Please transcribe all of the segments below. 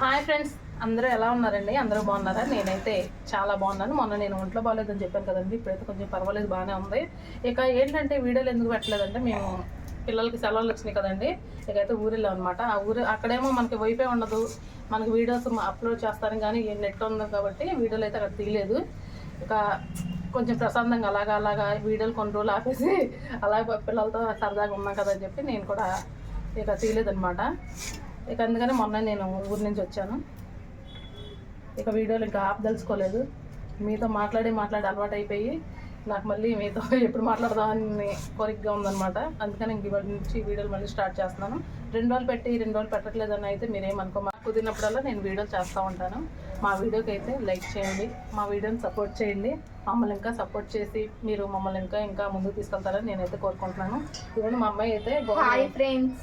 Hi friends అందరూ ఎలా ఉన్నారండి? అందరూ బాగున్నారా? నేనైతే చాలా బాగున్నాను. మొన్న నేను ఒంట్లో బాగాలేదని చెప్పాను కదండి. ఇప్పుడైతే కొంచెం పర్వాలేదు బాగానే ఉంది. ఇక ఏంటంటే వీడియోలు ఎందుకు పెట్టలేదంటే మేము పిల్లలకి సెలవులు వచ్చినాయి కదండి. ఇకైతే ఊరిలో అనమాట ఆ ఊరు అక్కడేమో మనకి వైఫై ఉండదు. మనకి వీడియోస్ అప్లోడ్ చేస్తాను కానీ నెట్ ఉంది కాబట్టి వీడియోలు అయితే అక్కడ తీయలేదు. ఇక కొంచెం ప్రశాంతంగా అలాగా అలాగా వీడియోలు కొన్ని రోజులు ఆపేసి అలా పిల్లలతో సరదాగా ఉన్నాం కదా అని చెప్పి నేను కూడా ఇక తీయలేదనమాట ఇక అందుకని మొన్న నేను ఊరి నుంచి వచ్చాను. ఇక వీడియోలు ఇంకా ఆపదలుచుకోలేదు మీతో మాట్లాడి మాట్లాడి అలవాటు అయిపోయి నాకు మళ్ళీ మీతో ఎప్పుడు మాట్లాడదామని కోరికగా ఉందన్నమాట. అందుకని ఇంక ఇవాళ నుంచి వీడియోలు మళ్ళీ స్టార్ట్ చేస్తున్నాను. రెండు రోజులు పెట్టి రెండు రోజులు పెట్టట్లేదని అయితే మీరేమనుకో మాకు కుదిరినప్పుడల్లా నేను వీడియోలు చేస్తూ ఉంటాను. మా వీడియోకి అయితే లైక్ చేయండి మా వీడియోని సపోర్ట్ చేయండి. మమ్మల్ని ఇంకా సపోర్ట్ చేసి మీరు మమ్మల్ని ఇంకా ఇంకా ముందుకు తీసుకెళ్తారని నేనైతే కోరుకుంటున్నాను. ఇవన్నీ మా అమ్మాయి అయితే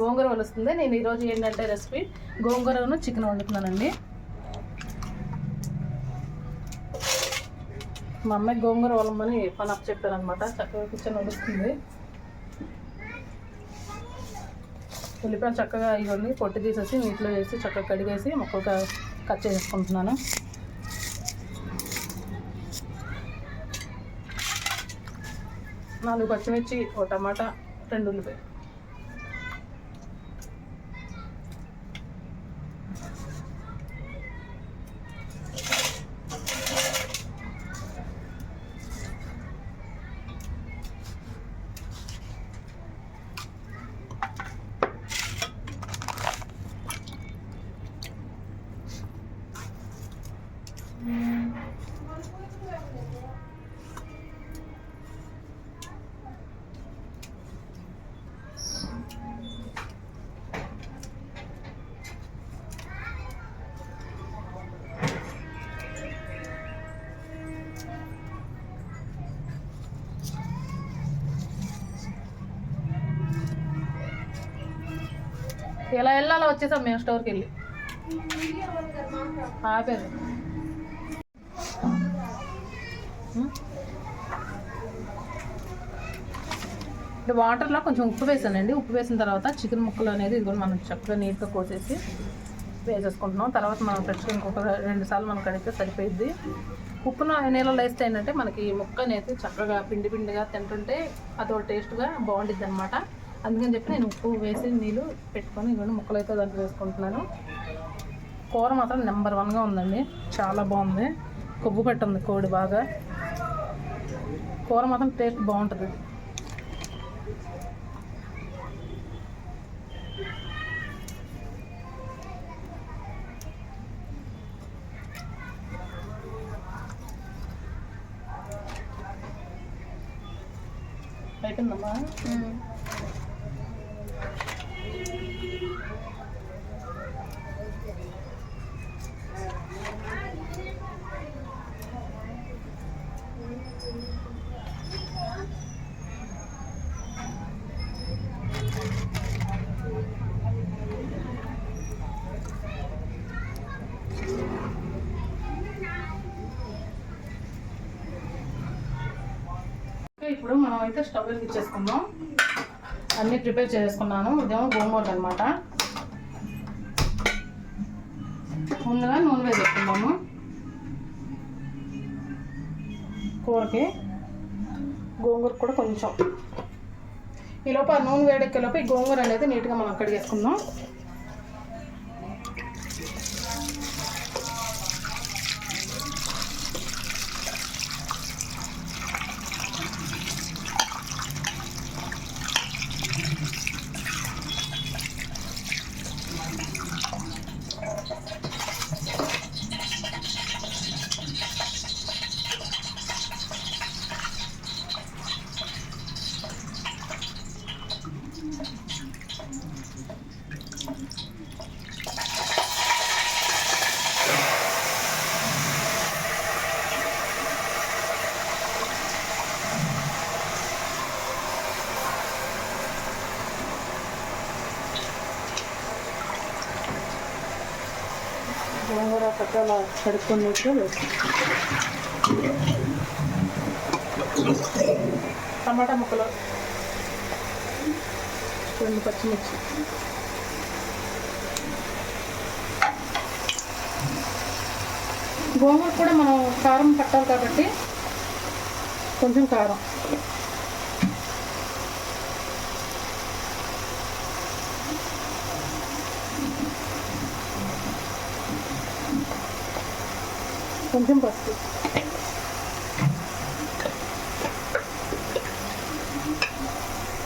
గోంగూర వలుస్తుంది. నేను ఈరోజు ఏంటంటే రెసిపీ గోంగూరను చికెన్ వండుతున్నానండి. మా అమ్మాయి గోంగూర వలమని పని అప్ చెప్పాను అనమాట చక్కగా కూర్చొని వలుస్తుంది. ఉల్లిపాయలు చక్కగా ఇవన్నీ పొట్టి తీసేసి నీటిలో వేసి చక్కగా కడిగేసి ముక్కలుగా కట్ చేసుకుంటున్నాను నాలుగు పచ్చిమిర్చి ఒక టమాటా రెండు ఉల్లిపాయలు. ఎలా వెళ్ళాలో వచ్చేసాం మేము స్టోర్కి వెళ్ళి. ఆపేది అంటే వాటర్లో కొంచెం ఉప్పు వేసానండి. ఉప్పు వేసిన తర్వాత చికెన్ ముక్కలు అనేది ఇది కూడా మనం చక్కగా నీట్గా కోసేసి వేసేసుకుంటున్నాం. తర్వాత మనం ఫ్రెష్గా ఇంకొక రెండు సార్లు మనం కడిగితే సరిపోయిద్ది. ఉప్పును నీళ్ళలో వేస్తే ఏంటంటే మనకి ముక్క అనేది చక్కగా పిండి పిండిగా తింటుంటే అదో టేస్ట్గా బాగుండిద్ది అనమాట అందుకని చెప్పి నేను ఉప్పు వేసి నీళ్ళు పెట్టుకొని ఇవన్నీ ముక్కలు అయితే దాంట్లో వేసుకుంటున్నాను. కూర మాత్రం నెంబర్ వన్గా ఉందండి. చాలా బాగుంది. కొవ్వు పెట్టింది కోడి బాగా. కూర మాత్రం టేస్ట్ బాగుంటుంది. అయిపోయిందమ్మా? ఇప్పుడు మనం అయితే స్టవ్ వెలిగించేసుకుందాం అన్నీ ప్రిపేర్ చేసుకున్నాను. ఇదేమో గోంగూర అనమాట ముందుగా నూనె వేసేసుకుందాము. కూరకి గోంగూర కూడా కొంచెం. ఈ లోపల ఆ నూనె వేడెక్కేలోపు ఈ గోంగూర అనేది నీట్గా మనం కడిగేసుకుందాం గోంగూర చక్కగా కడుక్కున్నట్టు టమాటా ముక్కలు. రెండు పచ్చిమిర్చి. గోంగూర కూడా మనం కారం పట్టాలి కాబట్టి కొంచెం కారం. కొంచెం పసుపు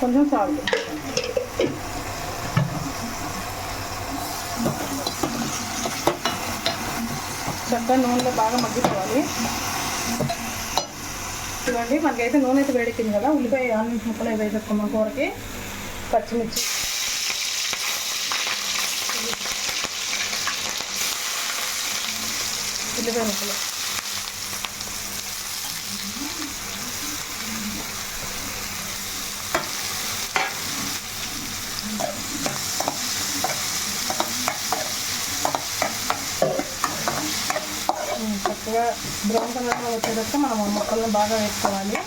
కొంచెం సాల్ట్. చక్కగా నూనెలో బాగా మగ్గిపోవాలి. చూడండి మనకైతే నూనె అయితే వేడెక్కింది కదా ఉల్లిపాయ ఆనియన్స్ ముక్కలు అవి వేసేసుకున్నాం కూరకి. పచ్చిమిర్చి. ఉల్లిపాయ ముక్కలు. చక్కగా బ్రౌన్ కలర్లో వచ్చేటట్టు మనం ఆ ముక్కలను బాగా వేసుకోవాలి.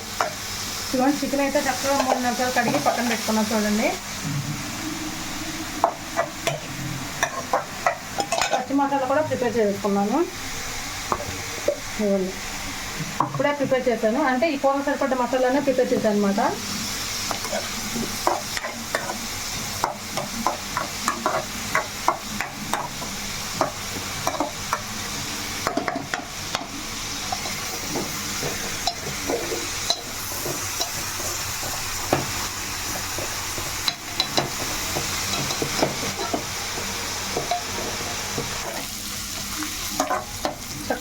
చూడండి చికెన్ అయితే చక్కగా మూడు నిమిషాలు కడిగి పక్కన పెట్టుకున్నాం చూడండి. పచ్చి మసాలా కూడా ప్రిపేర్ చేసుకున్నాను. ఇవ్వండి ఇప్పుడే ప్రిపేర్ చేశాను. అంటే ఈ కూర సరిపడ్డ మసాలానే ప్రిపేర్ చేశాను అనమాట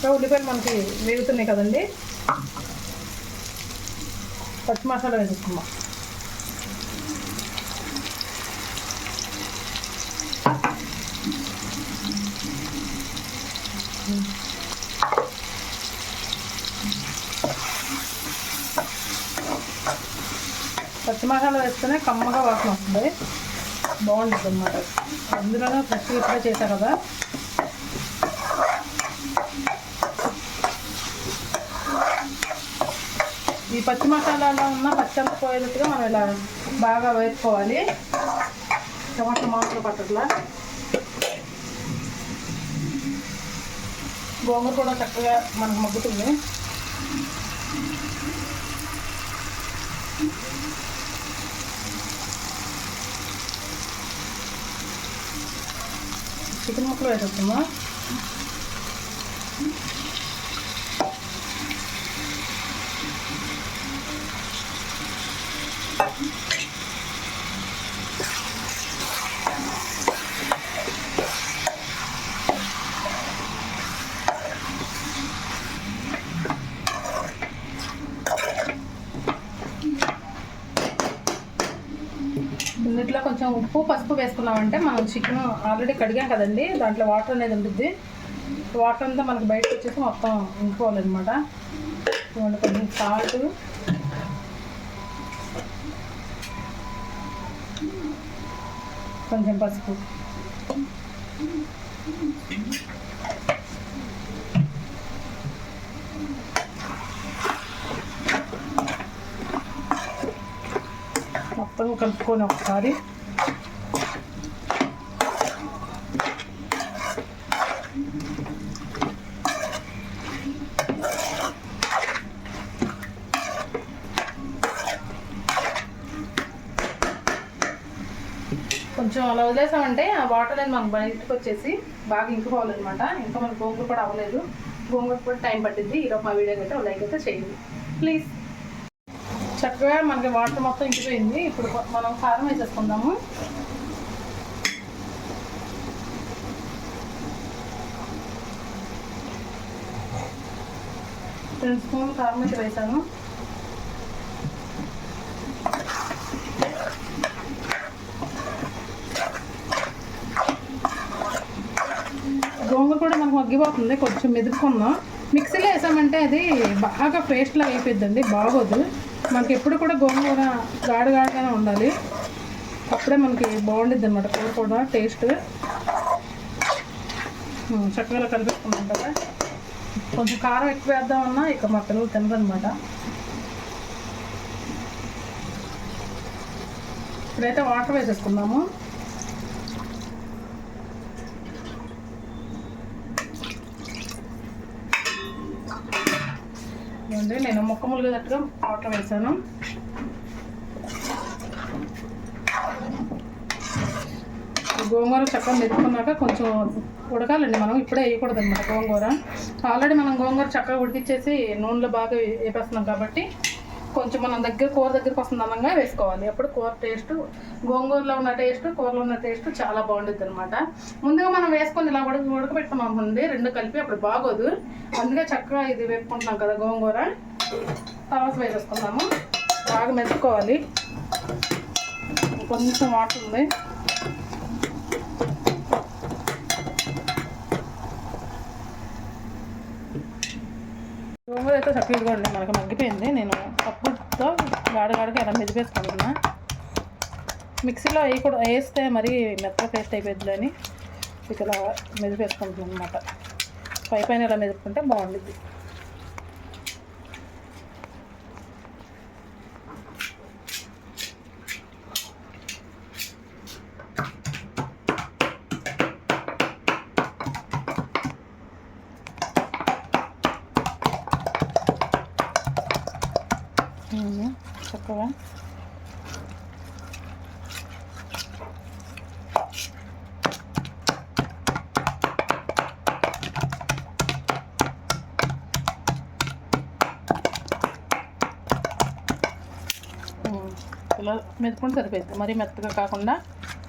చక్కగా ఉల్లిపాయలు మనకి వేగుతున్నాయి కదండి. పచ్చి మసాలా వేసుకున్నాం పచ్చి మసాలా వేస్తేనే కమ్మగా వాసన వస్తుంది. బాగుంటుంది అనమాట అందులోనే ఫ్రెష్ ఇప్పుడే చేశా కదా. ఈ పచ్చి మసాలాలో ఉన్న పచ్చంత పోయేటట్టుగా మనం ఇలా బాగా వేసుకోవాలి టమాటా మాంసం పట్టట్లా. గోంగూర కూడా చక్కగా మనకు మగ్గుతుంది. చికెన్ ముక్కలు వేసేస్తున్నా ఇందులో కొంచెం ఉప్పు పసుపు వేసుకున్నామంటే మనం చికెన్ ఆల్రెడీ కడిగాం కదండి. దాంట్లో వాటర్ అనేది ఉంటుంది వాటర్ అంతా మనకు బయటకు వచ్చేసి మొత్తం ఉండిపోవాలన్నమాట కొంచెం సాల్ట్ కొంచెం పసుపు. మొత్తం కలుపుకొని ఒకసారి కొంచెం అలా వదిలేసామంటే ఆ వాటర్ అనేది మనకు బయటకు వచ్చేసి బాగా ఇంకిపోవాలన్నమాట ఇంకా మన గోంగూర కూడా అవ్వలేదు. గోంగూర కూడా టైం పట్టింది ఈరోజు మా వీడియో అయితే లైక్ అయితే చేయండి. ప్లీజ్. చక్కగా మనకి వాటర్ మొత్తం ఇంకిపోయింది. ఇప్పుడు మనం కారం వేసేసుకుందాము. రెండు స్పూన్ కారం అయితే వేసాను గోంగూర కూడా మనకు మగ్గిపోతుంది కొంచెం మెదుపుకుందాం మిక్సీలో వేసామంటే అది బాగా పేస్ట్లో అయిపోద్దండి బాగోదు. మనకి ఎప్పుడు కూడా గోంగూర గాడిగాడిగానే ఉండాలి. అప్పుడే మనకి బాగుండిద్ది అనమాట కూర కూడా టేస్ట్ చక్కగా కలిపేసుకున్నాం కదా. కొంచెం కారం ఎక్కువ వేద్దామన్నా ఇక మా పిల్లలు తినరనమాట ఇప్పుడైతే వాటర్ వేసేసుకున్నాము అండి నేను ముక్క ములిగేటట్టుగా వాటర్ వేసాను. గోంగూర చక్కగా మెత్తుకున్నాక కొంచెం ఉడకాలండి మనం ఇప్పుడే వేయకూడదు అనమాట గోంగూర. ఆల్రెడీ మనం గోంగూర చక్కగా ఉడికిచ్చేసి నూనెలో బాగా వేపేస్తున్నాం కాబట్టి కొంచెం మనం దగ్గర కూర దగ్గరకు వస్తుంది అందంగా వేసుకోవాలి. అప్పుడు కూర టేస్ట్ గోంగూరలో ఉన్న టేస్ట్ కూరలో ఉన్న టేస్ట్ చాలా బాగుంటుంది అనమాట ముందుగా మనం వేసుకొని ఇలా ఉడక ఉడకబెట్టుకున్నాం అనుకోండి రెండు కలిపి అప్పుడు బాగోదు. అందుకే చక్కగా ఇది వేపుకుంటున్నాం కదా గోంగూర. తర్వాత వేసేసుకుందాము. బాగా మెచ్చుకోవాలి కొంచెం వాటర్ ఉంది. గోంగూర అయితే చక్కగా ఇదిగోండి మనకు మగ్గిపోయింది. నేను పప్పుతో గాడగాడికి ఎలా మెదిపేసుకుంటున్నా మిక్సీలో అవి కూడా వేస్తే మరీ మెత్త పేస్ట్ అయిపోద్ది అని ఇక ఇలా మెదిపేసుకుంటున్నాను అనమాట పై పైన ఇలా మెదుపుకుంటే బాగుంటుంది ఇలా మెతుకుంటే సరిపోయింది. మరీ మెత్తగా కాకుండా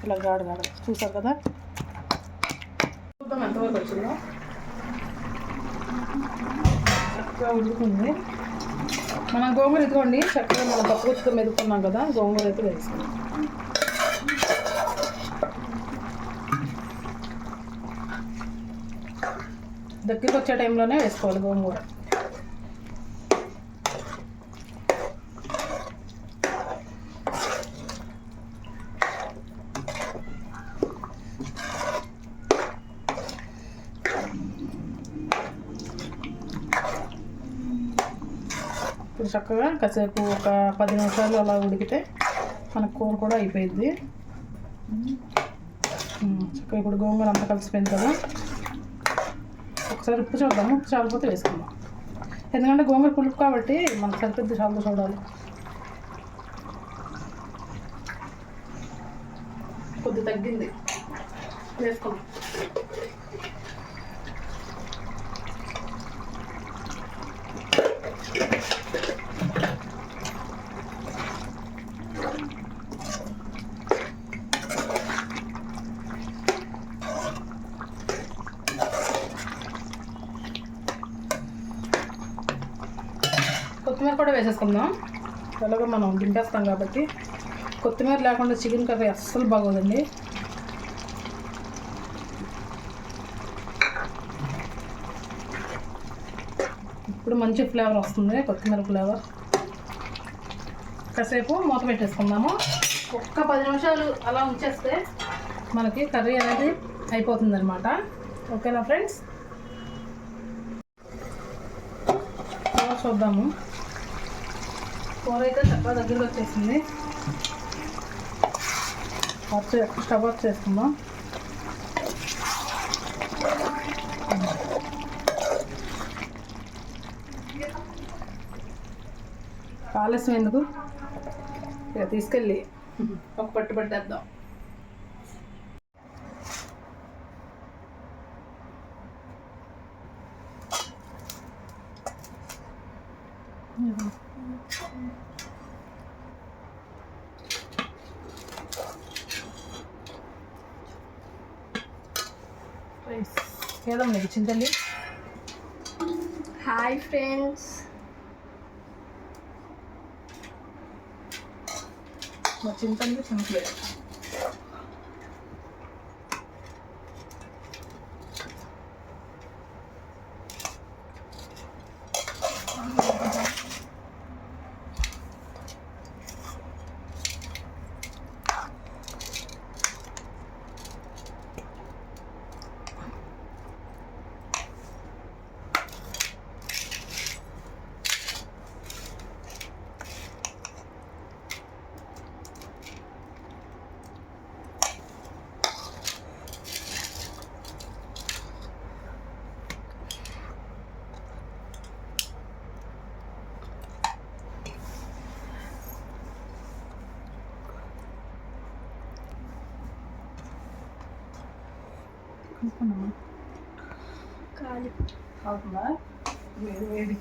ఇలా గాడు గాడు చూసారు కదా? చూద్దాం ఎంతవరకు వచ్చిందో. చక్కగా ఉడుకుతుంది. మనం గోంగూర ఎత్తుకోండి చక్కగా మనం పప్పు గుత్తుతో మెదుకున్నాం కదా గోంగూర అయితే వేసుకుందాం దగ్గరికి వచ్చే టైంలోనే వేసుకోవాలి గోంగూర. ఇప్పుడు చక్కగా కాసేపు ఒక పది నిమిషాలు అలా ఉడికితే మన కూర కూడా అయిపోయింది. చక్కగా ఇప్పుడు గోంగూర అంతా కలిసిపోయింది కదా. ఒకసారి ఉప్పు చూద్దాము. ఉప్పు చాలిపోతే వేసుకుందాం. ఎందుకంటే గోంగూర పులుపు కాబట్టి మనకు సరిపోద్ది చాలా చూడాలి. కొద్ది తగ్గింది. వేసుకుందాం కొత్తిమీర కూడా వేసేసుకుందాం. ఎలాగో మనం దింపేస్తాం కాబట్టి కొత్తిమీర లేకుండా చికెన్ కర్రీ అస్సలు బాగోదండి. ఇప్పుడు మంచి ఫ్లేవర్ వస్తుంది కొత్తిమీర ఫ్లేవర్. కాసేపు మూత పెట్టేసుకుందాము. ఒక్క పది నిమిషాలు అలా ఉంచేస్తే మనకి కర్రీ అనేది అయిపోతుందనమాట ఓకేనా ఫ్రెండ్స్? చూద్దాము. కూర అయితే చక్కగా దగ్గరికి వచ్చేసింది. ఆఫ్ స్టవ్ ఆఫ్ చేసుకుందాం ఆలస్యం ఎందుకు? ఇక తీసుకెళ్ళి ఒక పట్టు పట్టేద్దాం ఏదమ్మా నీకు చింతల్లి హాయ్ ఫ్రెండ్స్ మా చింతల్లి చింతలేదు కాలి. అవుతుందా వేడి వేడి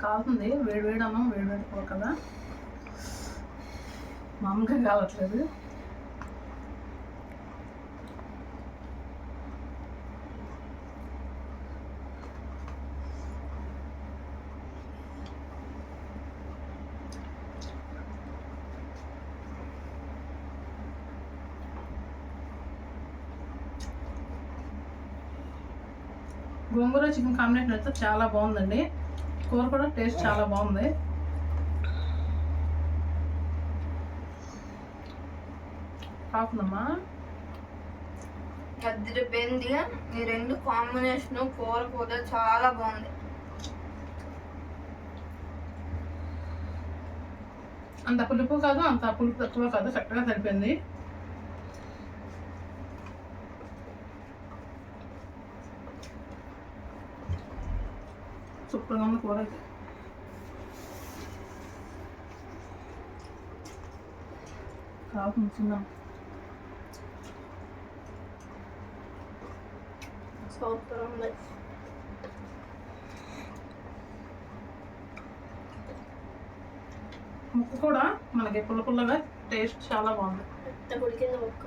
కాలుతుంది. వేడి వేడి అన్నం వేడి వేడి కూర కదా. మామూలుగా కావట్లేదు. గోంగూర చికెన్ కాంబినేషన్ అయితే చాలా బాగుందండి. కూర కూడా టేస్ట్ చాలా బాగుంది. కాకుందమ్మా అదిరిపోయింది ఈ రెండు కాంబినేషన్ కూర కూడా చాలా బాగుంది. అంత పులుపు కాదు అంత పులుపు తక్కువ కాదు కరెక్ట్గా సరిపోయింది. సూపర్గా ఉంది కూర అయితే. కాపు సూపర్ ఉంది ముక్క కూడా మనకి పుల్ల పుల్లగా టేస్ట్ చాలా బాగుంది. పెద్ద ఉడికింది ముక్క.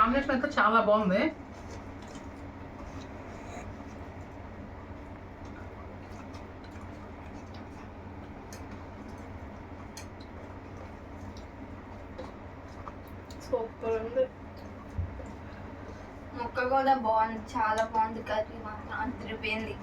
కాంబినేషన్ అయితే చాలా బాగుంది. సూపర్ ఉంది. ముక్క కూడా బాగుంది చాలా బాగుంది. కర్రీ మాత్రం అదిరిపోయింది.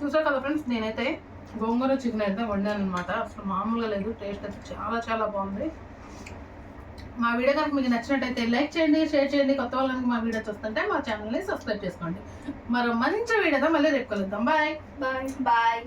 చూసా కదా ఫ్రెండ్స్ నేనైతే గోంగూర చికెన్ అయితే వండాను అనమాట అసలు మామూలుగా లేదు టేస్ట్ అయితే చాలా చాలా బాగుంది. మా వీడియో కనుక మీకు నచ్చినట్టయితే లైక్ చేయండి షేర్ చేయండి. కొత్త వాళ్ళకి మా వీడియో చూస్తుంటే మా ఛానల్ని సబ్స్క్రైబ్ చేసుకోండి. మరో మంచి వీడియోతో మళ్ళీ రేపు కలుద్దాం. బాయ్. బాయ్. బాయ్.